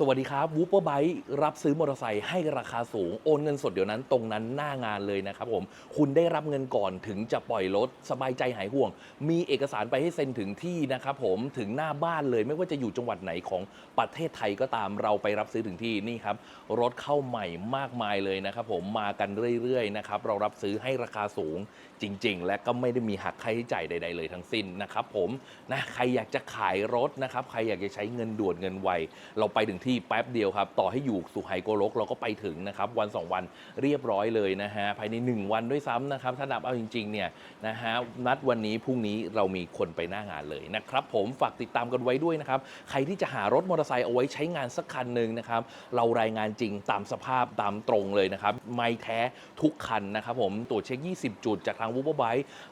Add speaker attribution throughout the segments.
Speaker 1: สวัสดีครับวูเปอร์ไบค์รับซื้อมอเตอร์ไซค์ให้ราคาสูง โอนเงินสดเดี๋ยวนั้นตรงนั้นหน้างานเลยนะครับผม คุณได้รับเงินก่อนถึงจะปล่อยรถ สบายใจหายห่วง มีเอกสารไปให้เซ็นถึงที่นะครับผมถึงหน้าบ้านเลยไม่ว่าจะอยู่จังหวัดไหนของประเทศไทยก็ตามเราไปรับซื้อถึงที่นี่ครับ รถเข้าใหม่มากมายเลยนะครับผมมากันเรื่อยๆนะครับเรารับซื้อให้ราคาสูง จริง ๆ และก็ไม่ได้มีหักค่าใช้จ่ายใด ๆ เลยทั้งสิ้นนะครับผมนะใครอยากจะขายรถนะครับใครอยากจะใช้เงินด่วนเงินไว เราไปถึงที่แป๊บเดียวครับ ต่อให้อยู่สุไหโกลกเราก็ไปถึงนะครับวัน 2 วันเรียบร้อยเลยนะฮะภายใน 1 วันด้วยซ้ำนะครับถ้านับเอาจริงๆเนี่ยนะฮะนัดวันนี้พรุ่งนี้เรามีคนไปหน้างานเลยนะครับผมฝากติดตามกันไว้ด้วยนะครับใครที่จะหารถมอเตอร์ไซค์เอาไว้ใช้งานสักคันหนึ่งนะครับเรารายงานจริงตามสภาพตามตรงเลยนะครับไม่แท้ทุกคันนะครับผมตรวจเช็ค 20 จุดจากทางวูบไบ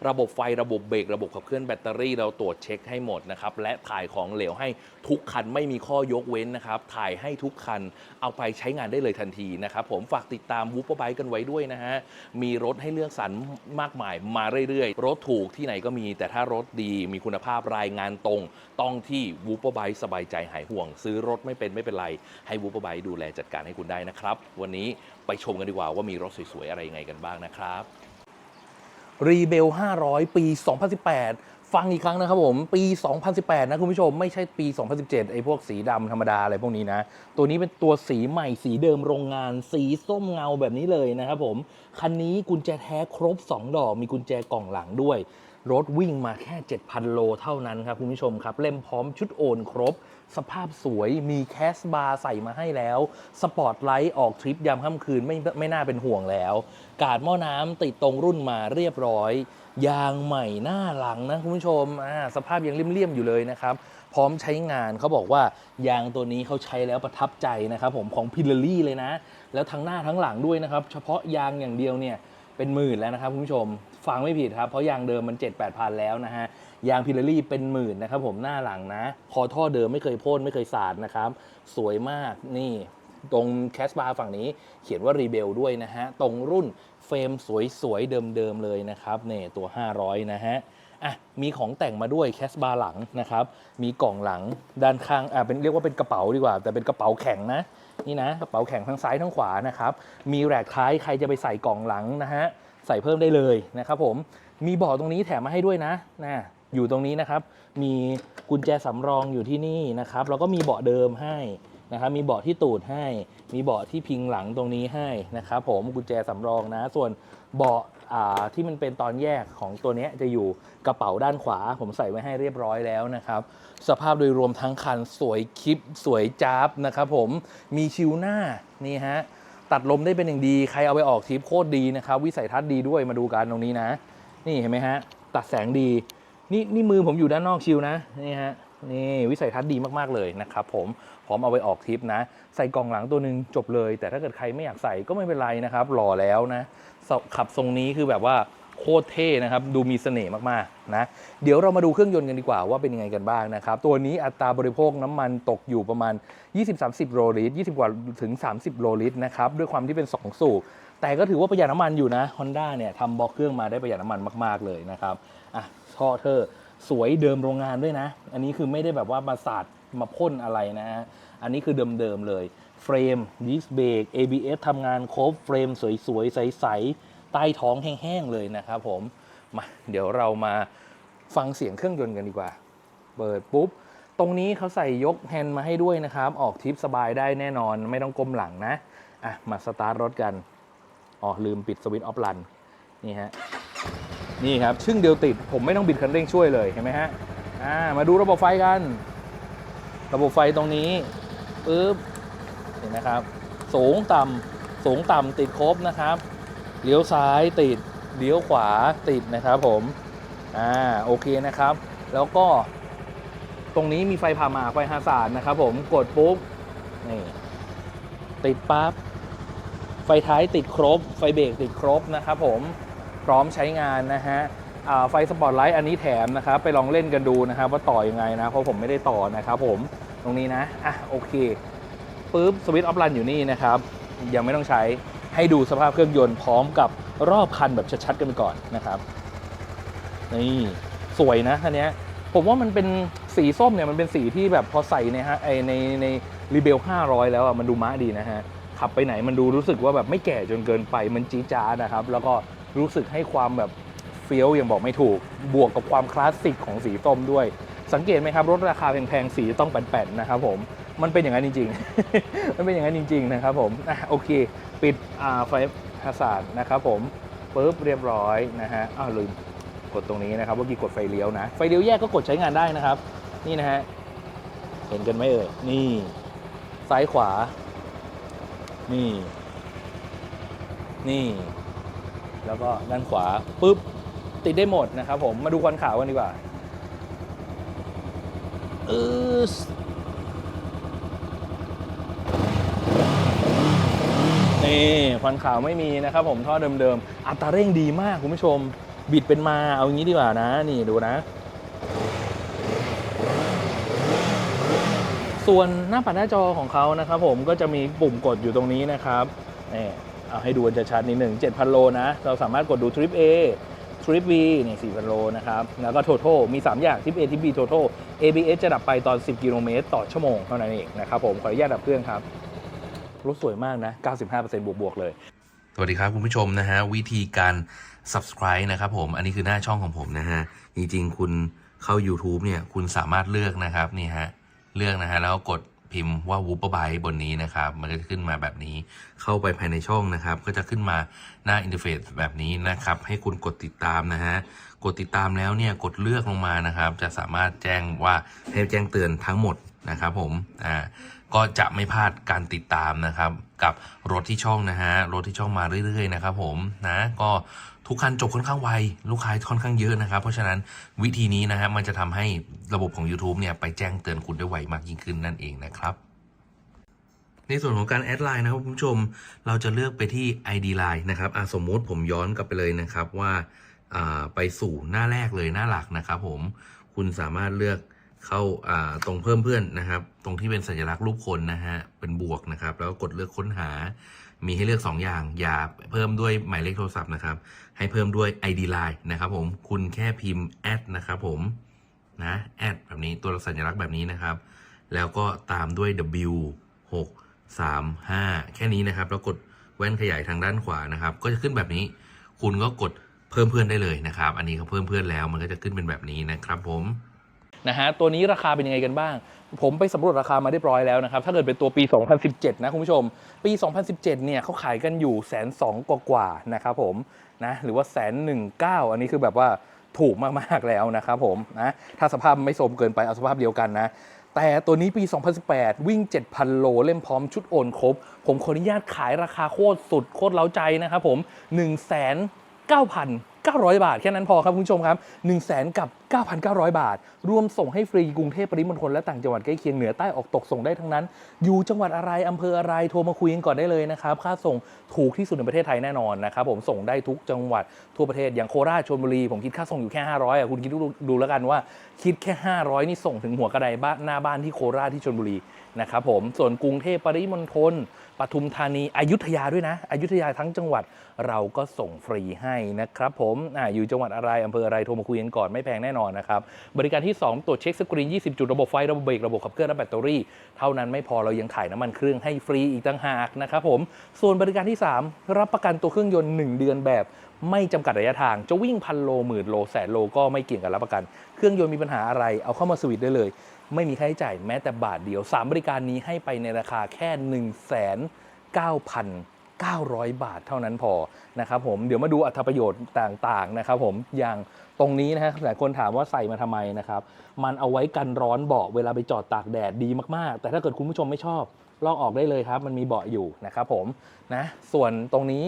Speaker 1: ระบบไฟระบบเบรกระบบขับเคลื่อนแบตเตอรี่เราตรวจเช็คให้หมดนะครับ และถ่ายของเหลวให้ทุกคันไม่มีข้อยกเว้นนะครับ ถ่ายให้ทุกคันเอาไปใช้งานได้เลยทันทีนะครับผมฝากติดตามวู p เปอร์กันไว้ด้วยนะฮะมีรถให้เลือกสรรมากมายมาเรื่อยๆ รถถูกที่ไหนก็มี แต่ถ้ารถดีมีคุณภาพรายงานตรง ต้องที่วู p เปอร์สบายใจหายห่วง ซื้อรถไม่เป็นไม่เป็นไร ให้วู p เปอร์ดูแลจัดการให้คุณได้นะครับ วันนี้ไปชมกันดีกว่าว่ามีรถสวยๆอะไรยังไงกันบ้างนะครับ รีเบล500 ปี 2018 ฟังอีกครั้งนะครับผม ปี 2018 นะคุณผู้ชม ไม่ใช่ปี 2017 ไอ้พวกสีดำธรรมดาอะไรพวกนี้นะ ตัวนี้เป็นตัวสีใหม่สีเดิมโรงงาน สีส้มเงาแบบนี้เลยนะครับผม คันนี้กุญแจแท้ครบ 2 ดอก มีกุญแจกล่องหลังด้วย รถวิ่งมาแค่ 7,000 โลเท่านั้นครับคุณผู้ชมครับ เล่มพร้อมชุดโอนครบ สภาพสวยมีแคสบาร์ใส่มาให้แล้ว สปอร์ตไลท์ออกทริปยามค่ำคืนไม่ไม่น่าเป็นห่วงแล้ว กาดหม้อน้ำติดตรงรุ่นมาเรียบร้อย ยางใหม่หน้าหลังนะคุณผู้ชมสภาพยังเลี่ยมๆอยู่เลยนะครับพร้อมใช้งานเขาบอกว่ายางตัวนี้เขาใช้แล้วประทับใจนะครับผมของพิลลลี่เลยนะ แล้วทั้งหน้าทั้งหลังด้วยนะครับ เฉพาะยางอย่างเดียวเนี่ยเป็นหมื่นแล้วนะครับคุณผู้ชมฟังไม่ผิดครับ เพราะยางเดิมมัน 7 8 0 0 0 แล้วนะฮะ ยางพิลลี่เป็นหมื่นนะครับผมหน้าหลังนะ คอท่อเดิมไม่เคยพ่นไม่เคยสาดนะครับ สวยมากนี่ตรงแคสบาร์ฝั่งนี้เขียนว่ารีเบลด้วยนะฮะ ตรงรุ่นเฟรมสวยๆ เดิมๆ เลยนะครับเนี่ยตัว 500 นะฮะอะมีของแต่งมาด้วยแคสบาร์หลังนะครับ มีกล่องหลังด้านข้างอะเป็นเรียกว่าเป็นกระเป๋าดีกว่า แต่เป็นกระเป๋าแข็งนะ นี่นะ กระเป๋าแข็งทั้งซ้ายทั้งขวานะครับ มีแรกท้ายใครจะไปใส่กล่องหลังนะฮะ ใส่เพิ่มได้เลยนะครับผม มีบาะตรงนี้แถมมาให้ด้วยนะนะ อยู่ตรงนี้นะครับ มีกุญแจสำรองอยู่ที่นี่นะครับแล้วก็มีเบาะเดิมให้นะครับ มีเบาะที่ตูดให้ มีเบาะที่พิงหลังตรงนี้ให้นะครับ ผมกุญแจสำรองนะ ส่วนเบาะที่มันเป็นตอนแยกของตัวนี้จะอยู่กระเป๋าด้านขวา ผมใส่ไว้ให้เรียบร้อยแล้วนะครับ สภาพโดยรวมทั้งคันสวยคลิปสวยจ้าบนะครับ ผมมีชิวหน้านี่ฮะตัดลมได้เป็นอย่างดี ใครเอาไปออกทริปโคตรดีนะครับ วิสัยทัศน์ดีด้วยมาดูกันตรงนี้นะ นี่เห็นไหมฮะ ตัดแสงดี นี่นี่มือผมอยู่ด้านนอกชิวนะนี่ฮะนี่วิสัยทัศน์ดีมากๆเลยนะครับผมพร้อมเอาไปออกทริปนะ ใส่กล่องหลังตัวหนึ่งจบเลย แต่ถ้าเกิดใครไม่อยากใส่ก็ไม่เป็นไรนะครับหล่อแล้วนะขับทรงนี้คือแบบว่าโคตรเท่นะครับ ดูมีเสน่ห์มากๆนะเดี๋ยวเรามาดูเครื่องยนต์กันดีกว่าว่าเป็นยังไงกันบ้างนะครับ ตัวนี้อัตราบริโภคน้ำมันตกอยู่ประมาณ 20-30 โลลิตร 20 กว่าถึง 30 โลลิตรนะครับ ด้วยความที่เป็น 2 สูบ แต่ก็ถือว่าประหยัดน้ำมันอยู่นะ Honda เนี่ยทำบล็อกเครื่องมาได้ประหยัดน้ำมันมาก ๆ เลยนะครับอะท่อเธอสวยเดิมโรงงานด้วยนะ อันนี้คือไม่ได้แบบว่ามาสาดมาพ่นอะไรนะฮะอันนี้คือเดิม ๆ เลย เฟรมดิสเบรก ABS ทำงานครบเฟรมสวย ๆ ใส ๆ ใต้ท้องแห้ง ๆ เลยนะครับผมมาเดี๋ยวเรามาฟังเสียงเครื่องยนต์กันดีกว่า เปิดปุ๊บ ตรงนี้เขาใส่ยกแฮนด์มาให้ด้วยนะครับ ออกทิปสบายได้แน่นอนไม่ต้องก้มหลังนะ อะ มาสตาร์ทรถกัน อ๋อลืมปิดสวิตช์ออฟรันนี่ฮะนี่ครับชึ่งเดียวติด ผมไม่ต้องบิดคันเร่งช่วยเลยเห็นไหมฮะอ่ามาดูระบบไฟกัน ระบบไฟตรงนี้ปึ๊บเห็นไหมครับ สูงต่ำสูงต่ำติดครบนะครับเลี้ยวซ้ายติดเลี้ยวขวาติดนะครับผมอ่าโอเคนะครับ แล้วก็ตรงนี้มีไฟผ่ามาไฟฮาซาร์ดนะครับผมกดปุ๊บนี่ติดปั๊บ ไฟท้ายติดครบ ไฟเบรกติดครบนะครับผมพร้อมใช้งานนะฮะไฟสปอตไลท์อันนี้แถมนะครับไปลองเล่นกันดูนะครับว่าต่อยังไงนะ เพราะผมไม่ได้ต่อนะครับผมตรงนี้นะอะโอเคปุ๊บสวิตช์ออฟรันอยู่นี่นะครับ ยังไม่ต้องใช้ให้ดูสภาพเครื่องยนต์พร้อมกับรอบคันแบบชัดๆกันไปก่อนนะครับนี่สวยนะอันเนี้ยผมว่ามันเป็นสีส้มเนี่ยมันเป็นสีที่แบบพอใส่ในฮะไอในใน
Speaker 2: รีเบล500 แล้วอะมันดูม้าดีนะฮะ ขับไปไหนมันดูรู้สึกว่าแบบไม่แก่จนเกินไปมันจี๊จานะครับ แล้วก็รู้สึกให้ความแบบเฟี้ยวอยังบอกไม่ถูก บวกกับความคลาสสิกของสีส้มด้วย สังเกตไหมครับรถราคาแพงๆสีต้องแป่นๆนะครับผมมันเป็นอย่างนั้นจริงๆ มันเป็นอย่างนั้นจริง ๆ นะครับผมอะโอเค ปิดอ่าไฟฮาสาดนะครับผมปุ๊บเรียบร้อยนะฮะอ้าวลืมกดตรงนี้นะครับเมื่อกี้กดไฟเลี้ยวนะไฟเลี้ยวแยกก็กดใช้งานได้นะครับ นี่นะฮะเห็นกันไหมเอ่ยนี่ซ้ายขวา นี่ นี่ แล้วก็ด้านขวาปุ๊บ ติดได้หมดนะครับผมมาดูควันขาวกันดีกว่าเออนี่ควันขาวไม่มีนะครับผมท่อเดิมๆ อัตราเร่งดีมากคุณผู้ชม บิดเป็นมาเอางี้ดีกว่านะ นี่ดูนะ ส่วนหน้าปัดหน้าจอของเขานะครับผมก็จะมีปุ่มกดอยู่ตรงนี้นะครับนี่เอาให้ดูกันชัดๆนิดหนึ่ง7,000 โลนะ เราสามารถกดดูทริป A ทริป B นี่4,000 โลนะครับ แล้วก็ Total มี 3 อย่างทริป A ทริป B Total ABS จะดับไปตอน 10 กิโลเมตรต่อชั่วโมงเท่านั้นเองนะครับผม ขออนุญาตดับเครื่องครับ รถสวยมากนะ 95%บวกๆเลย
Speaker 1: สวัสดีครับคุณผู้ชมนะฮะ วิธีการ subscribe นะครับผม อันนี้คือหน้าช่องของผมนะฮะ จริงๆ คุณเข้า YouTube เนี่ย คุณสามารถเลือกนะครับนี่ฮะ เลือกนะฮะแล้วกดพิมพ์ว่า w o o p e r b y บนนี้นะครับ มันก็จะขึ้นมาแบบนี้เข้าไปภายในช่องนะครับ ก็จะขึ้นมาหน้าอินเทอร์เฟซแบบนี้นะครับ ให้คุณกดติดตามนะฮะกดติดตามแล้วเนี่ยกดเลือกลงมานะครับ จะสามารถแจ้งว่าให้แจ้งเตือนทั้งหมดนะครับผมอ่าก็จะไม่พลาดการติดตามนะครับ กับรถที่ช่องนะฮะรถที่ช่องมาเรื่อยๆนะครับผมนะก็ ทุกคันจบค่อนข้างไว ลูกค้าค่อนข้างเยอะนะครับ เพราะฉะนั้นวิธีนี้นะฮะมันจะทำให้ระบบของ YouTube เนี่ยไปแจ้งเตือนคุณได้ไวมากยิ่งขึ้นนั่นเองนะครับในส่วนของการแอดไลน์นะครับคุณผู้ชม เราจะเลือกไปที่ ID Line นะครับอะสมมติผมย้อนกลับไปเลยนะครับว่าอ่าไปสู่หน้าแรกเลยหน้าหลักนะครับผมคุณสามารถเลือกเข้าอ่าตรงเพิ่มเพื่อนนะครับ ตรงที่เป็นสัญลักษณ์รูปคนนะฮะเป็นบวกนะครับ แล้วก็กดเลือกค้นหา มีให้เลือก 2 อย่าง อย่าเพิ่มด้วยหมายเลขโทรศัพท์นะครับ ให้เพิ่มด้วย ID Line นะครับผม คุณแค่พิมพ์แอดนะครับผม นะแอดแบบนี้ ตัวสัญลักษณ์แบบนี้นะครับ แล้วก็ตามด้วย W 6 3 5 แค่นี้นะครับ แล้วกดแว่นขยายทางด้านขวานะครับ ก็จะขึ้นแบบนี้ คุณก็กดเพิ่มเพื่อนได้เลยนะครับ อันนี้เขาเพิ่มเพื่อนแล้ว มันก็จะขึ้นเป็นแบบนี้นะครับผม
Speaker 2: นะฮะตัวนี้ราคาเป็นยังไงกันบ้าง ผมไปสำรวจราคามาเรียบร้อยแล้วนะครับ ถ้าเกิดเป็นตัวปี 2017 นะคุณผู้ชม ปี 2017 เนี่ยเขาขายกันอยู่แสนสองกว่าๆนะครับผมนะหรือว่าแสนหนึ่งเก้าอันนี้คือแบบว่าถูกมากๆแล้วนะครับผมนะถ้าสภาพไม่โทรมเกินไปเอาสภาพเดียวกันนะแต่ตัวนี้ปี 2018 วิ่ง 7,000 โล เล่มพร้อมชุดโอนครบ ผมขออนุญาตขายราคาโคตรสุดโคตรเล้าใจนะครับผม 1 9 9 0 0 บาท แค่นั้นพอครับคุณผู้ชมครับ 1 0 0 0 0 กับ 9,900 บาท รวมส่งให้ฟรีกรุงเทพปริมณฑลและต่างจังหวัดใกล้เคียงเหนือใต้ออกตกส่งได้ทั้งนั้น อยู่จังหวัดอะไรอำเภออะไรโทรมาคุยกันก่อนได้เลยนะครับ ค่าส่งถูกที่สุดในประเทศไทยแน่นอนนะครับผมส่งได้ทุกจังหวัดทั่วประเทศอย่างโคราชชลบุรีผมคิดค่าส่งอยู่แค่ 500อะคุณคิดดูแล้วกันว่าคิดแค่ 500 นี่ส่งถึงหัวกระไดบ้านหน้าบ้านที่โคราชที่ชลบุรีนะครับผมส่วนกรุงเทพปริมณฑลปทุมธานีอยุธยาด้วยนะอยุธยาทั้งจังหวัดเราก็ส่งฟรีให้นะครับผมออยู่จังหวัดอะไรอำเภออะไรโทรมาคุยกันก่อนไม่แพงแน่นอนนะครับ บริการที่ 2 ตรวจเช็คสกรีน 20 จุดระบบไฟ ระบบเบรก ระบบขับเคลื่อนและแบตเตอรี่ เท่านั้นไม่พอเรายังขายน้ำมันเครื่องให้ฟรีอีกต่างหากนะครับผม ส่วนบริการที่ 3 รับประกันตัวเครื่องยนต์ 1 เดือนแบบไม่จำกัดระยะทาง จะวิ่งพันโลหมื่นโลแสนโลก็ไม่เกี่ยงกับรับประกัน เครื่องยนต์มีปัญหาอะไรเอาเข้ามาสวิตได้เลย ไม่มีค่าใช้จ่ายแม้แต่บาทเดียว 3 บริการนี้ให้ไปในราคาแค่ 1 9 900 บาทเท่านั้นพอนะครับผมเดี๋ยวมาดูอัตประโยชน์ต่างๆนะครับผมอย่างตรงนี้นะฮะหลายคนถามว่าใส่มาทำไมนะครับ มันเอาไว้กันร้อนเบาะเวลาไปจอดตากแดดดีมากๆ แต่ถ้าเกิดคุณผู้ชมไม่ชอบลอกออกได้เลยครับ มันมีเบาะอยู่นะครับผมนะส่วนตรงนี้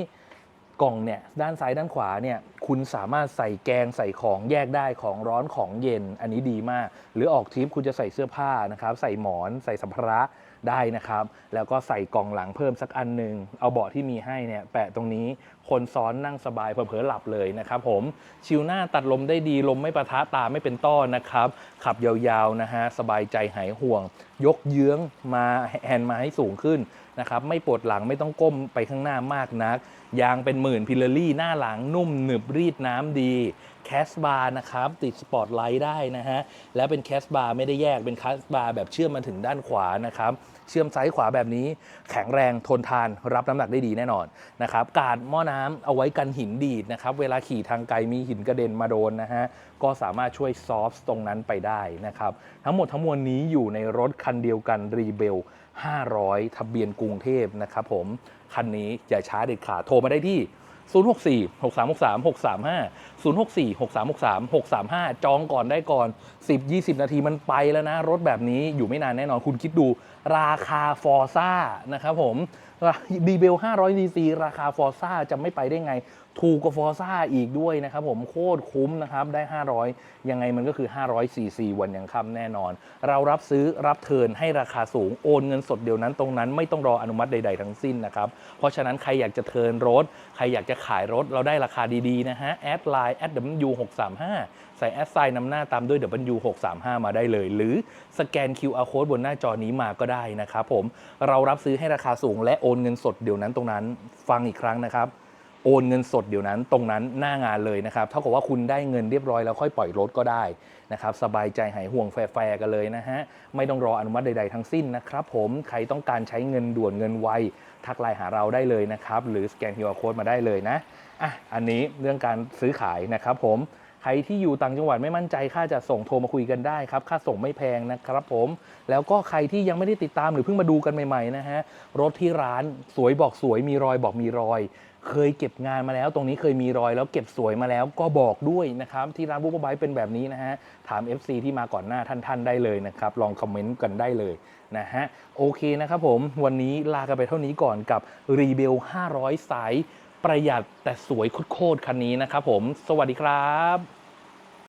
Speaker 2: กล่องเนี่ยด้านซ้ายด้านขวาเนี่ยคุณสามารถใส่แกงใส่ของแยกได้ของร้อนของเย็นอันนี้ดีมาก หรือออกทริปคุณจะใส่เสื้อผ้านะครับใส่หมอนใส่สัมภาระ ได้นะครับ แล้วก็ใส่กล่องหลังเพิ่มสักอันหนึ่งเอาเบาะที่มีให้เนี่ยแปะตรงนี้คนซ้อนนั่งสบายเผลอๆหลับเลยนะครับผมชิวหน้าตัดลมได้ดีลมไม่ประทะตาไม่เป็นต้อนะครับ ขับยาวๆนะฮะสบายใจหายห่วง ยกเยื้องมาแฮนด์มาให้สูงขึ้นนะครับไม่ปวดหลังไม่ต้องก้มไปข้างหน้ามากนัก ยางเป็นหมื่นพิลลารี่หน้าหลังนุ่มหนึบรีดน้ำดีแคสบาร์นะครับติดสปอตไลท์ได้นะฮะและเป็นแคสบาร์ไม่ได้แยกเป็นแคสบาร์แบบเชื่อมมาถึงด้านขวานะครับ เชื่อมซ้ายขวาแบบนี้ แข็งแรงทนทานรับน้ำหนักได้ดีแน่นอนนะครับกาดหม้อน้ำเอาไว้กันหินดีดนะครับเวลาขี่ทางไกลมีหินกระเด็นมาโดนนะฮะก็สามารถช่วยซอฟต์ตรงนั้นไปได้นะครับทั้งหมดทั้งมวลนี้อยู่ในรถคันเดียวกันรีเบล500 ทะเบียนกรุงเทพนะครับผมคันนี้อย่าช้าเด็ดขาดโทรมาได้ที่ 064 6363 635 064 6363 635 จองก่อนได้ก่อน 10 20 นาทีมันไปแล้วนะ รถแบบนี้อยู่ไม่นานแน่นอนคุณคิดดูราคาฟอร์ซ่านะครับผม ดีเบล500 cc ราคาฟอร์ซ่าจะไม่ไปได้ไง ถูกกว่าฟอร์ซ่าอีกด้วยนะครับผมโคตรคุ้มนะครับ ได้ 500 ยังไงมันก็คือ 500 cc วันยังค่ำแน่นอน เรารับซื้อรับเทินให้ราคาสูงโอนเงินสดเดียวนั้นตรงนั้นไม่ต้องรออนุมัติใด ๆ ทั้งสิ้นนะครับ เพราะฉะนั้นใครอยากจะเทินรถ ใครอยากจะขายรถเราได้ราคาดีๆนะฮะแอดไลน์แอด W635 ใส่แอดไซน์นำหน้าตามด้วย W635 มาได้เลย หรือสแกน QR code บนหน้าจอนี้มาก็ได้นะครับผมเรารับซื้อให้ราคาสูงและนเงินสดเดี๋ยวนั้นตรงนั้นฟังอีกครั้งนะครับโอนเงินสดเดี๋ยวนั้นตรงนั้นหน้างานเลยนะครับ เท่ากับว่าคุณได้เงินเรียบร้อยแล้วค่อยปล่อยรถก็ได้นะครับ สบายใจหายห่วงแฟร์กันเลยนะฮะ ไม่ต้องรออนุมัติใดๆทั้งสิ้นนะครับผมใครต้องการใช้เงินด่วนเงินไว ทักไลน์หาเราได้เลยนะครับ หรือสแกน QR Code มาได้เลยนะอะอันนี้เรื่องการซื้อขายนะครับผม ครที่อยู่ต่างจังหวัดไม่มั่นใจค่าจะส่งโทรมาคุยกันได้ครับ ค่าส่งไม่แพงนะครับผม แล้วก็ใครที่ยังไม่ได้ติดตามหรือเพิ่งมาดูกันใหม่ๆนะฮะ รถที่ร้านสวยบอกสวยมีรอยบอกมีรอย เคยเก็บงานมาแล้ว ตรงนี้เคยมีรอยแล้วเก็บสวยมาแล้วก็บอกด้วยนะครับ ที่ร้านบุ๊บไบเป็นแบบนี้นะฮะ ถาม FC ที่มาก่อนหน้าท่านๆได้เลยนะครับ ลองคอมเมนต์กันได้เลยนะฮะ โอเคนะครับผม วันนี้ลากันไปเท่านี้ก่อนกับรีเบล500สาย ประหยัดแต่สวยโคตรๆคันนี้นะครับผม สวัสดีครับ